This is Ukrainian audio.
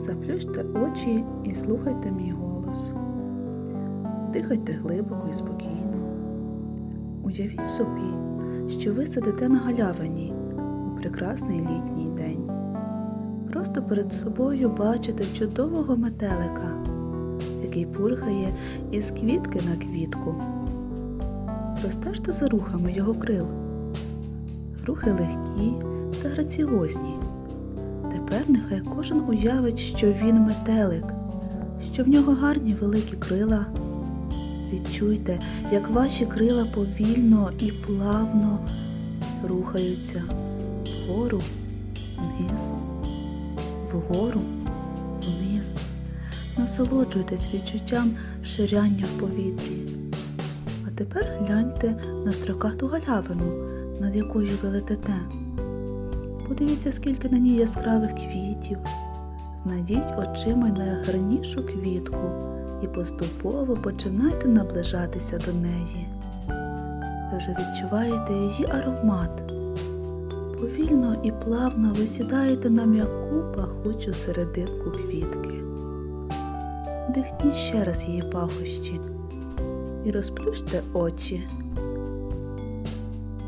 Заплющте очі і слухайте мій голос. Дихайте глибоко і спокійно. Уявіть собі, що ви сидите на галявині у прекрасний літній день. Просто перед собою бачите чудового метелика, який пурхає із квітки на квітку. Простежте за рухами його крил. Рухи легкі та граціозні. Тепер нехай кожен уявить, що він метелик, що в нього гарні великі крила. Відчуйте, як ваші крила повільно і плавно рухаються вгору, вниз, вгору, вниз. Насолоджуйтесь відчуттям ширяння в повітрі. А тепер гляньте на строкату галявину, над якою ви летите. Подивіться, скільки на ній яскравих квітів. Знайдіть очима найгарнішу квітку і поступово починайте наближатися до неї. Ви вже відчуваєте її аромат. Повільно і плавно ви сідаєте на м'яку пахучу серединку квітки. Вдихніть ще раз її пахощі і розплющте очі.